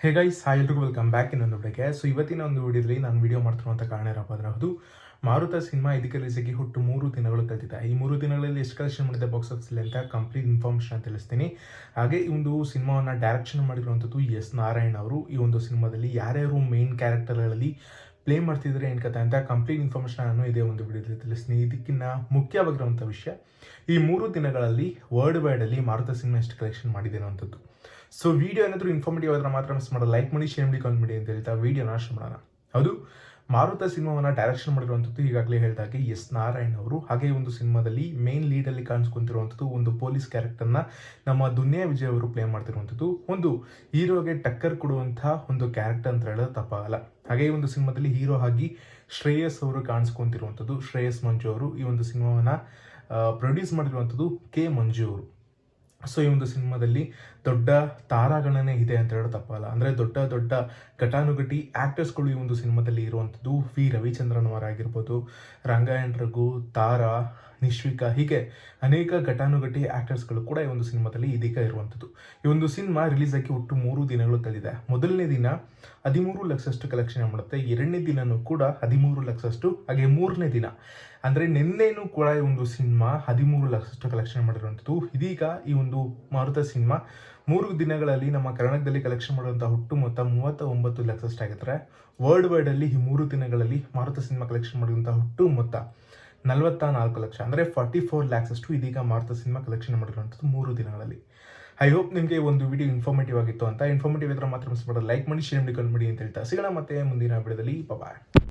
ಹೇ guys hi ಎಲ್ರಿಗೂ welcome back ಇನ್ನೊಂದು ವಿಡಿಯೋಗೆ ಸೊ ಇವತ್ತಿನ ಒಂದು ವಿಡಿಯೋದಲ್ಲಿ ನಾನು ವಿಡಿಯೋ ಮಾಡ್ತಿರುವಂಥ ಕಾರಣ ಏನಪ್ಪ ಅಂದರೆ ಹೌದು, ಮಾರುತ ಸಿನಿಮಾ ಇದಕ್ಕೆ ರೀಸಿಗೆ ಹುಟ್ಟು ಮೂರು ದಿನಗಳು ಕಳೆದಿದೆ. ಈ ಮೂರು ದಿನಗಳಲ್ಲಿ ಎಷ್ಟು ಕಲೆಕ್ಷನ್ ಮಾಡಿದೆ ಬಾಕ್ಸ್ ಆಫೀಸಲ್ಲಿ ಅಂತ ಕಂಪ್ಲೀಟ್ ಇನ್ಫಾರ್ಮೇಷನ್ ತಿಳಿಸ್ತೀನಿ. ಹಾಗೆ ಈ ಒಂದು ಸಿನಿಮಾವನ್ನು ಡೈರೆಕ್ಷನ್ ಮಾಡಿರುವಂಥದ್ದು ಎಸ್ ನಾರಾಯಣ್ ಅವರು. ಈ ಒಂದು ಸಿನಿಮಾದಲ್ಲಿ ಯಾರ್ಯಾರು ಮೇನ್ ಕ್ಯಾರೆಕ್ಟರ್ಗಳಲ್ಲಿ ಪ್ಲೇ ಮಾಡ್ತಿದ್ರೆ ಏನು ಕಥೆ ಅಂತ ಕಂಪ್ಲೀಟ್ ಇನ್ಫಾರ್ಮೇಷನ್ ನಾನು ಇದೇ ಒಂದು ವಿಡಿಯೋದಲ್ಲಿ ತಿಳಿಸ್ತೀನಿ. ಇದಕ್ಕಿಂತ ಮುಖ್ಯವಾಗಿರುವಂಥ ವಿಷಯ, ಈ ಮೂರು ದಿನಗಳಲ್ಲಿ ವರ್ಲ್ಡ್ ವೈಡಲ್ಲಿ ಮಾರುತ ಸಿನಿಮಾ ಎಷ್ಟು ಕಲೆಕ್ಷನ್ ಮಾಡಿದೆ ಅನ್ನೋಂಥದ್ದು ಸೊ ವಿಡಿಯೋ ಏನಾದರೂ ಇನ್ಫಾರ್ಮೇಟಿವ್ ಆದ್ರೆ ಮಾತ್ರ ಮಿಸ್ ಮಾಡೋ ಲೈಕ್ ಮಾಡಿ ಶೇರ್ ಮಾಡಿ ಕಾಲ್ ಮಾಡಿ ಅಂತ ಹೇಳ್ತಾ ವಿಡಿಯೋನ ನಾಶ ಮಾಡೋಣ. ಹೌದು? ಮಾರುತ ಸಿನಿಮಾವನ್ನು ಡೈರೆಕ್ಷನ್ ಮಾಡಿರುವಂಥದ್ದು ಈಗಾಗಲೇ ಹೇಳಿದಾಗೆ ಎಸ್ ನಾರಾಯಣ್ ಅವರು. ಹಾಗೆ ಒಂದು ಸಿನಿಮಾದಲ್ಲಿ ಮೇನ್ ಲೀಡಲ್ಲಿ ಕಾಣಿಸ್ಕೊಂತಿರುವಂಥದ್ದು ಒಂದು ಪೊಲೀಸ್ ಕ್ಯಾರೆಕ್ಟರ್ನ ನಮ್ಮ ದುನಿಯಾ ವಿಜಯ್ ಅವರು ಪ್ಲೇ ಮಾಡ್ತಿರುವಂಥದ್ದು. ಒಂದು ಹೀರೋಗೆ ಟಕ್ಕರ್ ಕೊಡುವಂತಹ ಒಂದು ಕ್ಯಾರೆಕ್ಟರ್ ಅಂತ ಹೇಳೋದು ತಪ್ಪಾಗಲ್ಲ. ಹಾಗೆ ಈ ಒಂದು ಸಿನಿಮಾದಲ್ಲಿ ಹೀರೋ ಆಗಿ ಶ್ರೇಯಸ್ ಅವರು ಕಾಣಿಸ್ಕೊಂತಿರುವಂಥದ್ದು. ಶ್ರೇಯಸ್ ಮಂಜು ಅವರು ಈ ಒಂದು ಸಿನಿಮಾವನ್ನು ಪ್ರೊಡ್ಯೂಸ್ ಮಾಡಿರುವಂಥದ್ದು ಕೆ ಮಂಜು ಅವರು. ಸೊ ಈ ಒಂದು ಸಿನಿಮಾದಲ್ಲಿ ದೊಡ್ಡ ತಾರಾಗಣನೆ ಇದೆ ಅಂತ ಹೇಳೋದು ತಪ್ಪಲ್ಲ. ಅಂದರೆ ದೊಡ್ಡ ದೊಡ್ಡ ಘಟಾನುಘಟಿ ಆ್ಯಕ್ಟರ್ಸ್ಗಳು ಈ ಒಂದು ಸಿನಿಮಾದಲ್ಲಿ ಇರುವಂಥದ್ದು. ವಿ ರವಿಚಂದ್ರನ್ ಅವರಾಗಿರ್ಬೋದು ರಂಗಾಯಣ್ ರಘು, ತಾರಾ ನಿಶ್ವಿಕಾ. ಹೀಗೆ ಅನೇಕ ಘಟಾನುಘಟಿ ಆ್ಯಕ್ಟರ್ಸ್ಗಳು ಕೂಡ ಈ ಒಂದು ಸಿನಿಮಾದಲ್ಲಿ ಇದೀಗ ಇರುವಂಥದ್ದು. ಈ ಒಂದು ಸಿನಿಮಾ ರಿಲೀಸ್ ಆಗಿ ಒಟ್ಟು ಮೂರು ದಿನಗಳು ಕಳೆದಿದೆ. ಮೊದಲನೇ ದಿನ ಹದಿಮೂರು ಲಕ್ಷಷ್ಟು ಕಲೆಕ್ಷನ್ ಮಾಡುತ್ತೆ. ಎರಡನೇ ದಿನನೂ ಕೂಡ ಹದಿಮೂರು ಲಕ್ಷಷ್ಟು, ಹಾಗೆ ಮೂರನೇ ದಿನ. ಅಂದರೆ ನಿನ್ನೆನೂ ಕೂಡ ಈ ಒಂದು ಸಿನಿಮಾ ಹದಿಮೂರು ಲಕ್ಷಷ್ಟು ಕಲೆಕ್ಷನ್ ಮಾಡಿರುವಂಥದ್ದು. ಇದೀಗ ಈ ಒಂದು ಮಾರುತ ಸಿನಿಮಾ ಮೂರು ದಿನಗಳಲ್ಲಿ ನಮ್ಮ ಕರ್ನಾಟಕದಲ್ಲಿ ಕಲೆಕ್ಷನ್ ಮಾಡುವಂಥ ಹುಟ್ಟು ಮೊತ್ತ ಮೂವತ್ತ ಒಂಬತ್ತು ಲಕ್ಷಷ್ಟು ಆಗಿದ್ರೆ ವರ್ಲ್ಡ್ ವೈಡಲ್ಲಿ ಈ ಮೂರು ದಿನಗಳಲ್ಲಿ ಮಾರುತ ಸಿನಿಮಾ ಕಲೆಕ್ಷನ್ ಮಾಡುವಂಥ ಹುಟ್ಟು ಮೊತ್ತ ನಲವತ್ತ ನಾಲ್ಕು ಲಕ್ಷ, ಅಂದರೆ ಫಾರ್ಟಿ ಫೋರ್ ಲ್ಯಾಕ್ಸ್ ಅಷ್ಟು ಇದೀಗ ಮಾರುತ ಸಿನಿಮಾ ಕಲೆಕ್ಷನ್ ಮಾಡಿರುವಂಥದ್ದು ಮೂರು ದಿನಗಳಲ್ಲಿ. ಐ ಹೋಪ್ ನಿಮಗೆ ಒಂದು ವಿಡಿಯೋ ಇನ್ಫಾರ್ಮೇಟಿವ್ ಆಗಿತ್ತು ಅಂತ. ಇನ್ಫಾರ್ಮೇಟಿವ್ ಇದ್ರೆ ಮಾತ್ರ ಮಿಸ್ ಮಾಡೋದು ಲೈಕ್ ಮಾಡಿ ಶೇರ್ ಮಾಡಿ ಕಮೆಂಟ್ ಮಾಡಿ ಅಂತ ಹೇಳ್ತಾ. ಸಿಗೋಣ ಮತ್ತೆ ಮುಂದಿನ ವಿಡಿಯೋದಲ್ಲಿ ಬಾಯ್